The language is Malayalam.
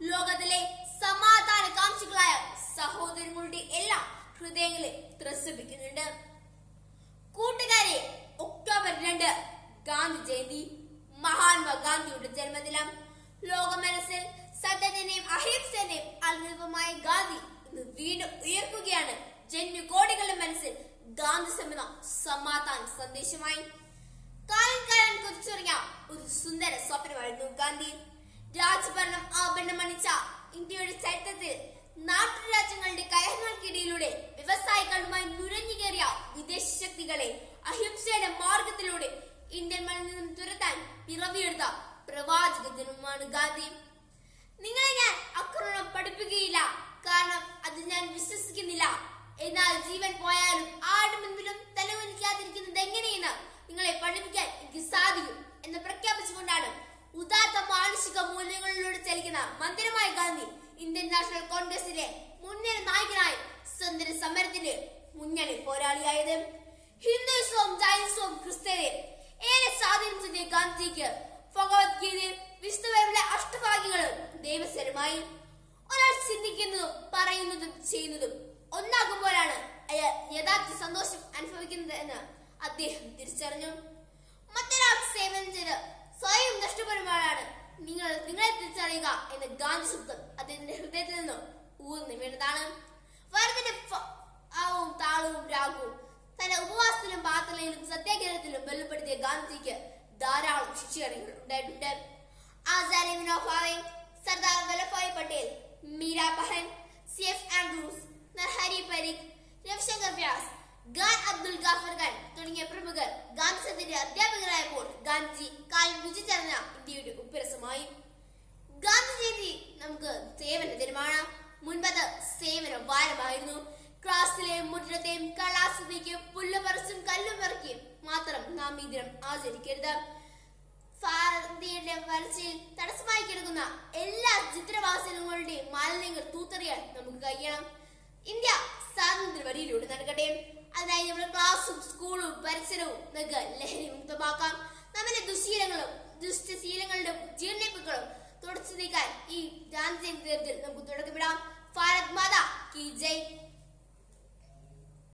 ലോകത്തിലെ സമാധാന കാംക്ഷികളായ സഹോദരങ്ങളുടെ എല്ലാ ഹൃദയങ്ങളെ ത്രസിപ്പിക്കുന്നുണ്ട്. കൂട്ടുകാരെ ഒക്ടോബർ രണ്ട് ഗാന്ധി ജയന്തി മഹാത്മാഗാന്ധിയുടെ ജന്മദിനം. ലോകമനസ്സിൽ സത്യത്തിന്റെയും അഹിംസന്റെയും അനുരൂപമായ ഗാന്ധി ഇന്ന് വീണ്ടും ഉയർക്കുകയാണ്. ജന്യകോടികളുടെ മനസ്സിൽ ഗാന്ധി സമിത സമാധാന സന്ദേശമായി. കാലം കാലം കുതിച്ചുറങ്ങിയ ഒരു സുന്ദര സ്വപ്നമായിരുന്നു ഗാന്ധി. രാജഭരണം ആഭരണമണിച്ച ഇന്ത്യയുടെ ചരിത്രത്തിൽ നാട്ടുരാജ്യങ്ങളുടെ കയഹങ്ങൾക്കിടയിലൂടെ വ്യവസായികളുമായി നുരഞ്ഞുകയറിയ വിദേശ ശക്തികളെ അഹിംസയുടെ മാർഗത്തിലൂടെ ഇന്ത്യൻ മണ്ണിൽ നിന്നും തുരത്താൻ പിറവിയെടുത്ത പ്രവാചക ജന്മമാണ് ഗാന്ധി. നിങ്ങളെ ഞാൻ അക്രമണം പഠിപ്പിക്കുകയില്ല. കാരണം അത് ഞാൻ വിശ്വസിക്കുന്നില്ല. എന്നാൽ ജീവൻ പോയാലും ആരുടെ മുൻപിലും തലകുനിക്കാതിരിക്കുന്നത് എങ്ങനെയെന്ന് നിങ്ങളെ പഠിപ്പിക്കാൻ എനിക്ക് സാധിക്കും എന്ന് പ്രഖ്യാപിച്ചുകൊണ്ടാണ് ഉദാത്ത മാനുഷിക മൂല്യങ്ങളിലൂടെ ചലിക്കുന്ന മന്ദിരമായ ഗാന്ധി ഇന്ത്യൻ നാഷണൽ കോൺഗ്രസിലെ മുൻനിര നായകനായി സ്വതന്ത്ര സമരത്തിന്റെ മുന്നണി പോരാളിയായത്. ഹിന്ദുത്വവും ജൈനിസവും ക്രിസ്ത്യനെ ഏറെ സ്വാധീനം ചെറിയ ഗാന്ധിജിക്ക് ഭഗവത്ഗീതയും വിഷ്ണുബൈബിളിലെ അഷ്ടഭാഗ്യങ്ങളും ദൈവസ്വരമായി. ഒരാൾ ചിന്തിക്കുന്നതും പറയുന്നതും ചെയ്യുന്നതും ഒന്നാകുമ്പോഴാണ് അയാൾ യഥാർത്ഥ സന്തോഷം അനുഭവിക്കുന്നത് എന്ന് അദ്ദേഹം തിരിച്ചറിഞ്ഞു. മറ്റൊരാൾ സേവനം ചെയ്ത് സ്വയം നഷ്ടപ്പെടുമ്പോഴാണ് നിങ്ങൾ നിങ്ങളെ തിരിച്ചറിയുക എന്ന ഗാന്ധി ശബ്ദം അദ്ദേഹത്തിന്റെ ഹൃദയത്തിൽ നിന്നും ഊർന്നു വീണതാണ്. വരത്തിന്റെ ആവും താളവും രാഗവും തന്റെ ഉപവാസത്തിലും പ്രാർത്ഥനയിലും സത്യാഗ്രഹത്തിലും ബലപ്പെടുത്തിയ ഗാന്ധിജിക്ക് ധാരാളം ശിക്ഷകണികൾ ഉണ്ടായിട്ടുണ്ട്. Sardar Vallabhbhai Patel Meera Behn C F Andrews Narhari Parikh Ravishankar Vyas ഗാൻ തുടങ്ങിയ പ്രമുഖർ ഗാന്ധി സത്യന്റെ അധ്യാപകരായപ്പോൾ ഗാന്ധിജി കാലം രുചിച്ചറിഞ്ഞ ഇന്ത്യയുടെ ഉപ്പരസമായി. ഗാന്ധി ജയന്തി നമുക്ക് സേവന ദിനമാണ്. മുൻപത് സേവന വാരമായിരുന്നു. ക്ലാസ്സിലെ മുദ്രത്തെയും കലാസ്വദിക്കും പുല്ല് പറിച്ചും കല്ലും പറിക്കുകയും മാത്രം നാം ഈ ദിനം ആചരിക്കരുത്. വളർച്ചയിൽ തടസ്സമായി കിടക്കുന്ന എല്ലാ ചിത്രവാസനങ്ങളുടെയും മാലിന്യങ്ങൾ തൂത്തെറിയാൻ നമുക്ക് കഴിയണം. ഇന്ത്യ സ്വാതന്ത്ര്യ വരിയിലൂടെ നടക്കട്ടെ. അതിനായി നമ്മുടെ ക്ലാസ്സും സ്കൂളും പരിസരവും ലഹരി മുക്തമാക്കാം. നമ്മുടെ ദുശീലങ്ങളും ദുഷ്ടശീലങ്ങളുടെ ജീർണിപ്പുകളും തുടച്ചു നീക്കാൻ ഈ ഗാന്ധി ദിനത്തിൽ നമുക്ക് തുടക്കമിടാം. ഭാരത് മാതാ കി ജയ്.